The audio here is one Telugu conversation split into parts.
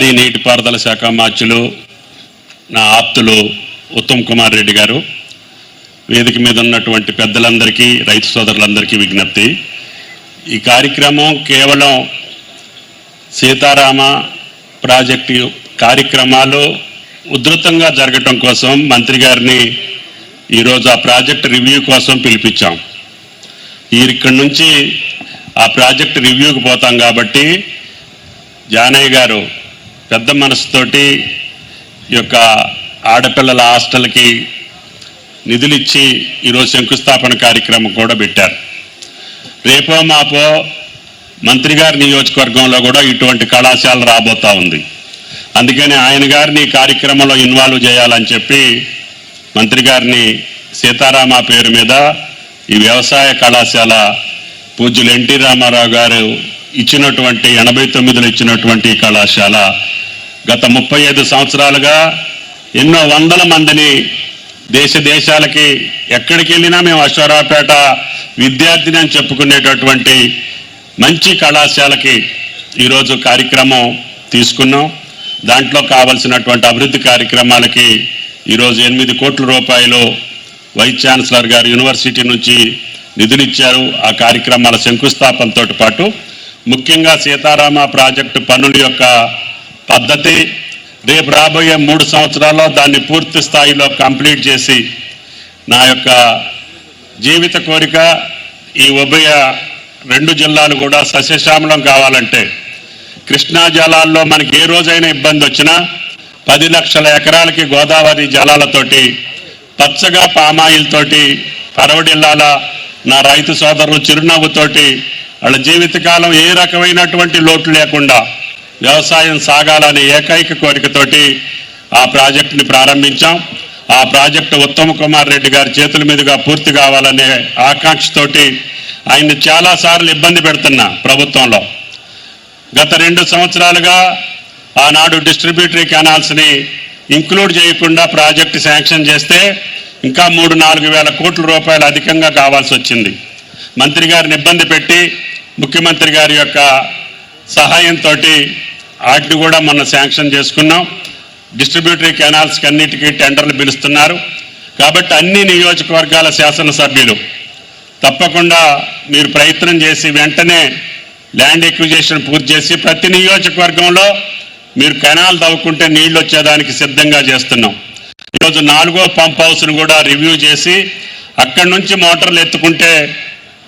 భారీ నీటిపారుదల శాఖ మార్చులు నా ఆప్తులు ఉత్తమ్ కుమార్ రెడ్డి గారు. వేదిక మీద ఉన్నటువంటి పెద్దలందరికీ రైతు సోదరులందరికీ విజ్ఞప్తి. ఈ కార్యక్రమం కేవలం సీతారామ ప్రాజెక్టు కార్యక్రమాలు ఉధృతంగా జరగటం కోసం మంత్రి గారిని ఈరోజు ఆ ప్రాజెక్ట్ రివ్యూ కోసం పిలిపించాం. ఇక్కడి నుంచి ఆ ప్రాజెక్ట్ రివ్యూకి పోతాం కాబట్టి జానయ్య గారు పెద్ద మనసుతోటి ఈ యొక్క ఆడపిల్లల హాస్టల్కి నిధులు ఇచ్చి ఈరోజు శంకుస్థాపన కార్యక్రమం కూడా పెట్టారు. రేపో మాపో మంత్రి గారి నియోజకవర్గంలో కూడా ఇటువంటి కళాశాల రాబోతా ఉంది. అందుకని ఆయన గారిని కార్యక్రమంలో ఇన్వాల్వ్ చేయాలని చెప్పి మంత్రి గారిని సీతారామ పేరు మీద ఈ వ్యవసాయ కళాశాల పూజ్యులు ఎన్టీ రామారావు గారు ఇచ్చినటువంటి ఎనభై తొమ్మిదిలో ఇచ్చినటువంటి కళాశాల గత ముప్పై ఐదు సంవత్సరాలుగా ఎన్నో వందల మందిని దేశ దేశాలకి ఎక్కడికి వెళ్ళినా మేము అశ్వరావుపేట విద్యార్థిని అని చెప్పుకునేటటువంటి మంచి కళాశాలకి ఈరోజు కార్యక్రమం తీసుకున్నాం. దాంట్లో కావలసినటువంటి అభివృద్ధి కార్యక్రమాలకి ఈరోజు ఎనిమిది కోట్ల రూపాయలు వైస్ ఛాన్సలర్ గారు యూనివర్సిటీ నుంచి నిధులు ఇచ్చారు. ఆ కార్యక్రమాల శంకుస్థాపనతో పాటు ముఖ్యంగా సీతారామ ప్రాజెక్టు పనుల యొక్క పద్ధతి రేపు రాబోయే మూడు సంవత్సరాల్లో దాన్ని పూర్తి స్థాయిలో కంప్లీట్ చేసి నా యొక్క జీవిత కోరిక ఈ ఉభయ రెండు జిల్లాలు కూడా సస్యశ్యామలం కావాలంటే కృష్ణా జలాల్లో మనకి ఏ రోజైనా ఇబ్బంది వచ్చినా పది లక్షల ఎకరాలకి గోదావరి జలాలతోటి పచ్చగా పామాయిల్ తోటి పరవడిల్లాల నా రైతు సోదరులు చిరునవ్వుతోటి వాళ్ళ జీవితకాలం ఏ రకమైనటువంటి లోటు లేకుండా వ్యవసాయం సాగాలనే ఏకైక కోరికతోటి ఆ ప్రాజెక్టుని ప్రారంభించాం. ఆ ప్రాజెక్టు ఉత్తమ్ కుమార్ రెడ్డి గారి చేతుల మీదుగా పూర్తి కావాలనే ఆకాంక్షతోటి ఆయన్ని చాలాసార్లు ఇబ్బంది పెడుతున్నా ప్రభుత్వంలో. గత రెండు సంవత్సరాలుగా ఆనాడు డిస్ట్రిబ్యూటరీ కెనాల్స్ని ఇంక్లూడ్ చేయకుండా ప్రాజెక్ట్ శాంక్షన్ చేస్తే ఇంకా మూడు నాలుగు వేల కోట్ల రూపాయలు అధికంగా కావాల్సి వచ్చింది. మంత్రి గారిని ఇబ్బంది పెట్టి ముఖ్యమంత్రి గారి యొక్క సహాయంతో వాటిని కూడా మొన్న శాంక్షన్ చేసుకున్నాం. డిస్ట్రిబ్యూటరీ కెనాల్స్కి అన్నిటికీ టెండర్లు పిలుస్తున్నారు. కాబట్టి అన్ని నియోజకవర్గాల శాసనసభ్యులు తప్పకుండా మీరు ప్రయత్నం చేసి వెంటనే ల్యాండ్ ఎక్విజేషన్ పూర్తి చేసి ప్రతి నియోజకవర్గంలో మీరు కెనాల్ తవ్వుకుంటే నీళ్ళు వచ్చేదానికి సిద్ధంగా చేస్తున్నాం. ఈరోజు నాలుగో పంప్ హౌస్ను కూడా రివ్యూ చేసి అక్కడి నుంచి మోటార్లు ఎత్తుకుంటే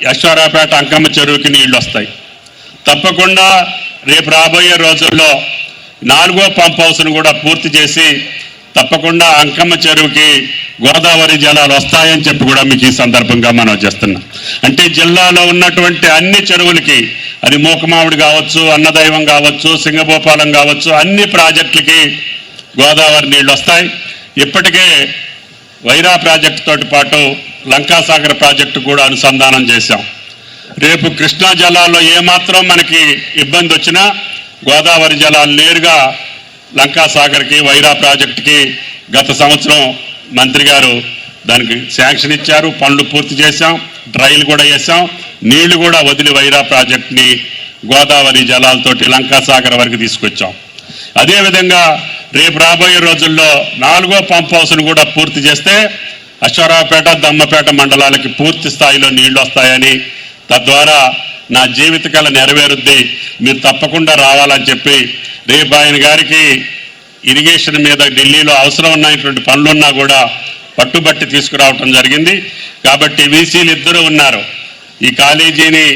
యశ్వరాపేట అంకమ్మ చెరువుకి నీళ్ళు వస్తాయి. తప్పకుండా రేపు రాబోయే రోజుల్లో నాలుగో పంప్ హౌస్ను కూడా పూర్తి చేసి తప్పకుండా అంకమ్మ చెరువుకి గోదావరి జలాలు వస్తాయని చెప్పి కూడా మీకు ఈ సందర్భంగా మనం చేస్తున్నాం. అంటే జిల్లాలో ఉన్నటువంటి అన్ని చెరువులకి అది మూకమావిడి కావచ్చు అన్నదైవం కావచ్చు సింగభూపాలం కావచ్చు అన్ని ప్రాజెక్టులకి గోదావరి నీళ్ళు వస్తాయి. ఇప్పటికే వైరా ప్రాజెక్టు తోటి పాటు లంకాసాగర్ ప్రాజెక్టు కూడా అనుసంధానం చేశాం. రేపు కృష్ణా జలాల్లో ఏమాత్రం మనకి ఇబ్బంది వచ్చినా గోదావరి జలాలు నేరుగా లంకాసాగర్కి వైరా ప్రాజెక్టుకి గత సంవత్సరం మంత్రి గారు దానికి శాంక్షన్ ఇచ్చారు. పనులు పూర్తి చేశాం. డ్రైలు కూడా వేసాం నీళ్ళు కూడా వదిలి వైరా ప్రాజెక్ట్ని గోదావరి జలాలతోటి లంకాసాగర్ వరకు తీసుకొచ్చాం. అదేవిధంగా రేపు రాబోయే రోజుల్లో నాలుగో పంప్ హౌస్ను కూడా పూర్తి చేస్తే అశ్వరావుపేట దమ్మపేట మండలాలకి పూర్తి స్థాయిలో నీళ్ళు వస్తాయని తద్వారా నా జీవితకాల నెరవేరుద్ది. మీరు తప్పకుండా రావాలని చెప్పి రేపు ఆయన గారికి ఇరిగేషన్ మీద ఢిల్లీలో అవసరం ఉన్నటువంటి పనులున్నా కూడా పట్టుబట్టి తీసుకురావటం జరిగింది. కాబట్టి వీసీలు ఇద్దరు ఉన్నారు. ఈ కాలేజీని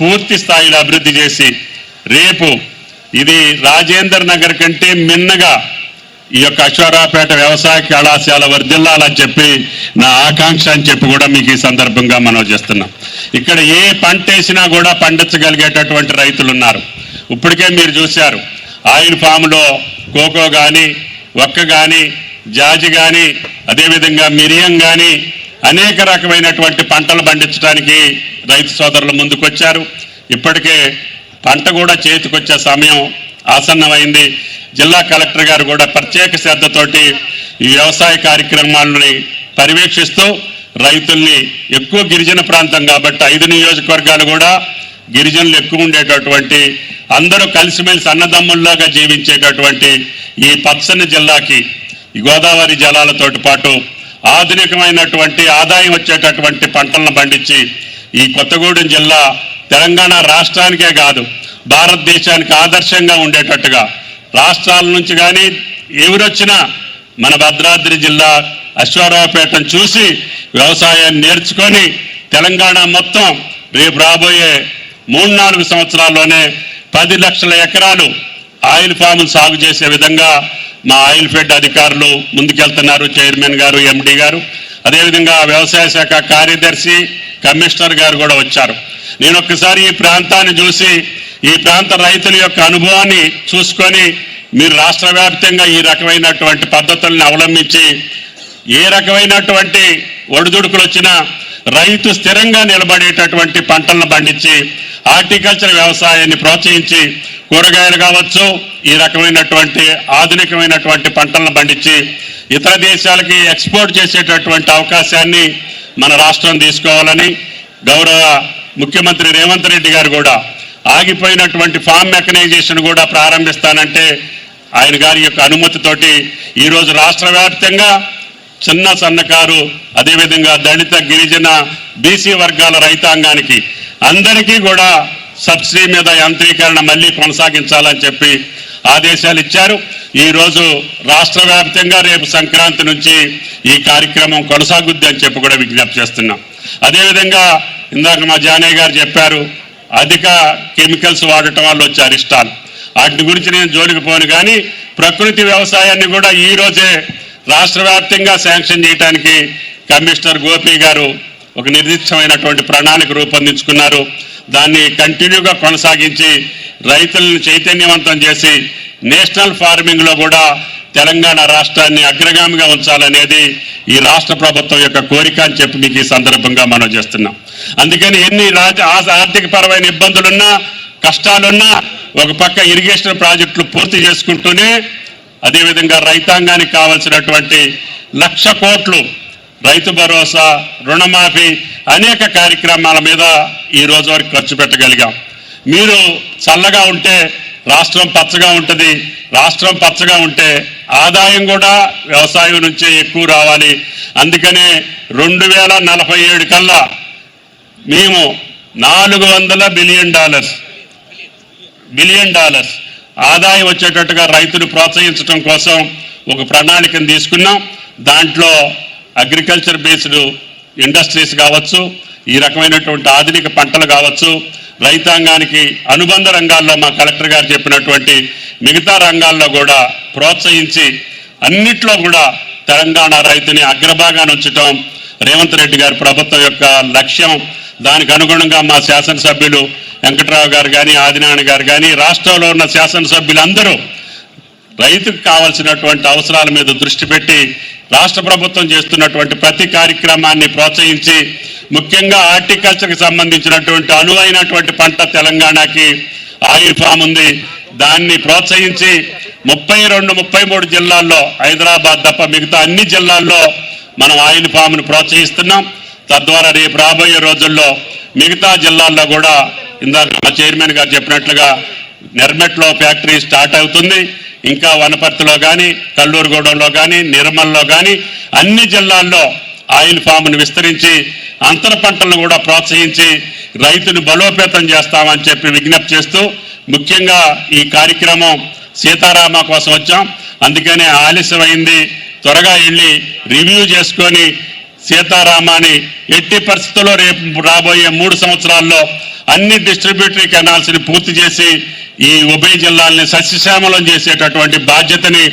పూర్తి స్థాయిలో అభివృద్ధి చేసి రేపు ఇది రాజేందర్ నగర్ కంటే మిన్నగా ఈ యొక్క అశ్వరాపేట వ్యవసాయ కళాశాల వర్ధిల్లాలని చెప్పి నా ఆకాంక్ష అని చెప్పి కూడా మీకు ఈ సందర్భంగా మనం చేస్తున్నాం. ఇక్కడ ఏ పంట వేసినా కూడా పండించగలిగేటటువంటి రైతులు ఉన్నారు. ఇప్పటికే మీరు చూశారు. ఆయిల్ ఫామ్లో కోకో కానీ ఒక్క కానీ జాజి కానీ అదేవిధంగా మిరియం కానీ అనేక రకమైనటువంటి పంటలు పండించడానికి రైతు సోదరులు ముందుకొచ్చారు. ఇప్పటికే పంట కూడా చేతికొచ్చే సమయం ఆసన్నమైంది. జిల్లా కలెక్టర్ గారు కూడా ప్రత్యేక శ్రద్ధతోటి ఈ వ్యవసాయ కార్యక్రమాలని పర్యవేక్షిస్తూ రైతుల్ని ఎక్కువ గిరిజన ప్రాంతం కాబట్టి ఐదు నియోజకవర్గాలు కూడా గిరిజనులు ఎక్కువ ఉండేటటువంటి అందరూ కలిసిమెలిసి అన్నదమ్ముల్లాగా జీవించేటటువంటి ఈ పచ్చని జిల్లాకి ఈ గోదావరి జలాలతోటి పాటు ఆధునికమైనటువంటి ఆదాయం వచ్చేటటువంటి పంటలను పండించి ఈ కొత్తగూడెం జిల్లా తెలంగాణ రాష్ట్రానికే కాదు భారతదేశానికి ఆదర్శంగా ఉండేటట్టుగా రాష్ట్రాల నుంచి కానీ ఎవరొచ్చినా మన భద్రాద్రి జిల్లా అశ్వారావుపేటను చూసి వ్యవసాయాన్ని నేర్చుకొని తెలంగాణ మొత్తం రేపు రాబోయే మూడు నాలుగు సంవత్సరాల్లోనే పది లక్షల ఎకరాలు ఆయిల్ ఫామ్లు సాగు చేసే విధంగా మా ఆయిల్ ఫెడ్ అధికారులు ముందుకెళ్తున్నారు. చైర్మన్ గారు ఎండి గారు. అదేవిధంగా వ్యవసాయ శాఖ కార్యదర్శి కమిషనర్ గారు కూడా వచ్చారు. నేను ఒక్కసారి ఈ ప్రాంతాన్ని చూసి ఈ ప్రాంత రైతుల యొక్క అనుభవాన్ని చూసుకొని మీరు రాష్ట్ర వ్యాప్తంగా ఈ రకమైనటువంటి పద్ధతులను అవలంబించి ఏ రకమైనటువంటి ఒడిదుడుకులు వచ్చినా రైతు స్థిరంగా నిలబడేటటువంటి పంటలను పండించి హార్టికల్చర్ వ్యవసాయాన్ని ప్రోత్సహించి కూరగాయలు కావచ్చు ఈ రకమైనటువంటి ఆధునికమైనటువంటి పంటలను పండించి ఇతర దేశాలకి ఎక్స్పోర్ట్ చేసేటటువంటి అవకాశాన్ని మన రాష్ట్రం తీసుకోవాలని గౌరవ ముఖ్యమంత్రి రేవంత్ రెడ్డి గారు కూడా ఆగిపోయినటువంటి ఫామ్ మెకనైజేషన్ కూడా ప్రారంభిస్తానంటే ఆయన గారి యొక్క అనుమతితోటి ఈరోజు రాష్ట్ర వ్యాప్తంగా చిన్న సన్నకారు అదేవిధంగా దళిత గిరిజన బీసీ వర్గాల రైతాంగానికి అందరికీ కూడా సబ్సిడీ మీద యంత్రీకరణ మళ్ళీ కొనసాగించాలని చెప్పి ఆదేశాలు ఇచ్చారు. ఈరోజు రాష్ట్ర వ్యాప్తంగా రేపు సంక్రాంతి నుంచి ఈ కార్యక్రమం కొనసాగుద్ది అని చెప్పి కూడా విజ్ఞప్తి చేస్తున్నాం. అదేవిధంగా ఇందాక మా జానయ్య గారు చెప్పారు అధిక కెమికల్స్ వాడటం వల్ల వచ్చే అరిష్టాలు. వాటి గురించి నేను జోలికి పోను కానీ ప్రకృతి వ్యవసాయాన్ని కూడా ఈ రోజే రాష్ట్ర వ్యాప్తంగా శాంక్షన్ చేయడానికి కమిషనర్ గోపి గారు ఒక నిర్దిష్టమైనటువంటి ప్రణాళిక రూపొందించుకున్నారు. దాన్ని కంటిన్యూగా కొనసాగించి రైతులను చైతన్యవంతం చేసి నేషనల్ ఫార్మింగ్లో కూడా తెలంగాణ రాష్ట్రాన్ని అగ్రగామిగా ఉంచాలనేది ఈ రాష్ట్ర ప్రభుత్వం యొక్క కోరిక అని చెప్పి మీకు ఈ సందర్భంగా మనం చేస్తున్నాం. అందుకని ఎన్ని రాజ ఆర్థిక పరమైన ఇబ్బందులున్నా కష్టాలున్నా ఒక పక్క ఇరిగేషన్ ప్రాజెక్టులు పూర్తి చేసుకుంటూనే అదేవిధంగా రైతాంగానికి కావలసినటువంటి లక్ష కోట్లు రైతు భరోసా రుణమాఫీ అనేక కార్యక్రమాల మీద ఈ రోజు వరకు ఖర్చు పెట్టగలిగాం. మీరు చల్లగా ఉంటే రాష్ట్రం పచ్చగా ఉంటుంది రాష్ట్రం పచ్చగా ఉంటే ఆదాయం కూడా వ్యవసాయం నుంచే ఎక్కువ రావాలి. అందుకనే రెండు వేల నలభై ఏడు కల్లా మేము నాలుగు వందల బిలియన్ డాలర్స్ బిలియన్ డాలర్స్ ఆదాయం వచ్చేటట్టుగా రైతులు ప్రోత్సహించడం కోసం ఒక ప్రణాళికను తీసుకున్నాం. దాంట్లో అగ్రికల్చర్ బేస్డ్ ఇండస్ట్రీస్ కావచ్చు ఈ రకమైనటువంటి ఆధునిక పంటలు కావచ్చు రైతాంగానికి అనుబంధ రంగాల్లో మా కలెక్టర్ గారు చెప్పినటువంటి మిగతా రంగాల్లో కూడా ప్రోత్సహించి అన్నిట్లో కూడా తెలంగాణ రైతుని అగ్రభాగాన్ని ఉంచటం రేవంత్ రెడ్డి గారి ప్రభుత్వం యొక్క లక్ష్యం. దానికి అనుగుణంగా మా శాసనసభ్యులు వెంకట్రావు గారు కానీ ఆదినారాయణ గారు కానీ రాష్ట్రంలో ఉన్న శాసనసభ్యులందరూ రైతుకు కావాల్సినటువంటి అవసరాల మీద దృష్టి పెట్టి రాష్ట్ర ప్రభుత్వం చేస్తున్నటువంటి ప్రతి కార్యక్రమాన్ని ప్రోత్సహించి ముఖ్యంగా హార్టికల్చర్కి సంబంధించినటువంటి అనువైనటువంటి పంట తెలంగాణకి ఆయిల్ ఫామ్ ఉంది. దాన్ని ప్రోత్సహించి ముప్పై రెండు ముప్పై మూడు జిల్లాల్లో హైదరాబాద్ తప్ప మిగతా అన్ని జిల్లాల్లో మనం ఆయిల్ ఫామ్ను ప్రోత్సహిస్తున్నాం. తద్వారా రేపు రాబోయే రోజుల్లో మిగతా జిల్లాల్లో కూడా ఇందాక మా చైర్మన్ గారు చెప్పినట్లుగా నెర్మెట్లో ఫ్యాక్టరీ స్టార్ట్ అవుతుంది. ఇంకా వనపర్తిలో కానీ కల్లూరుగూడెంలో కానీ నిర్మల్లో కానీ అన్ని జిల్లాల్లో ఆయిల్ ఫామ్ను విస్తరించి అంతర పంటలను కూడా ప్రోత్సహించి రైతును బలోపేతం చేస్తామని చెప్పి విజ్ఞప్తి చేస్తూ ముఖ్యంగా ఈ కార్యక్రమం సీతారామ కోసం వచ్చాం. అందుకనే ఆలస్యమైంది. త్వరగా వెళ్ళి రివ్యూ చేసుకొని సీతారామాని ఎట్టి పరిస్థితుల్లో రేపు రాబోయే మూడు సంవత్సరాల్లో అన్ని డిస్ట్రిబ్యూటరీ కెనాల్స్ని పూర్తి చేసి ఈ ఉభయ జిల్లాల్ని సస్యశ్యామలం చేసేటటువంటి బాధ్యతని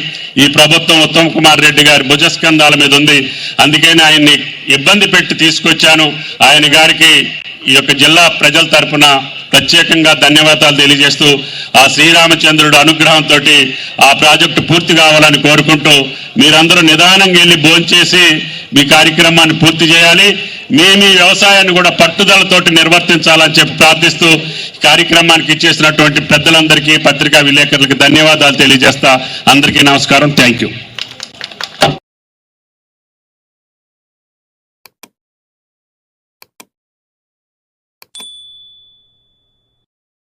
ఈ ప్రభుత్వం ఉత్తమ్ కుమార్ రెడ్డి గారి భుజస్కంధాల మీద ఉంది. అందుకని ఆయన్ని ఇబ్బంది పెట్టి తీసుకొచ్చాను. ఆయన గారికి ఈ యొక్క జిల్లా ప్రజల తరపున ప్రత్యేకంగా ధన్యవాదాలు తెలియజేస్తూ ఆ శ్రీరామచంద్రుడు అనుగ్రహంతో ఆ ప్రాజెక్టు పూర్తి కావాలని కోరుకుంటూ మీరందరూ నిదానంగా వెళ్ళి భోంచేసి మీ కార్యక్రమాన్ని పూర్తి చేయాలి. మేము ఈ వ్యవసాయాన్ని కూడా పట్టుదలతోటి నిర్వర్తించాలని చెప్పి ప్రార్థిస్తూ కార్యక్రమానికి ఇచ్చేసినటువంటి పెద్దలందరికీ పత్రికా విలేకరులకి ధన్యవాదాలు తెలియజేస్తా. అందరికీ నమస్కారం. Thank you.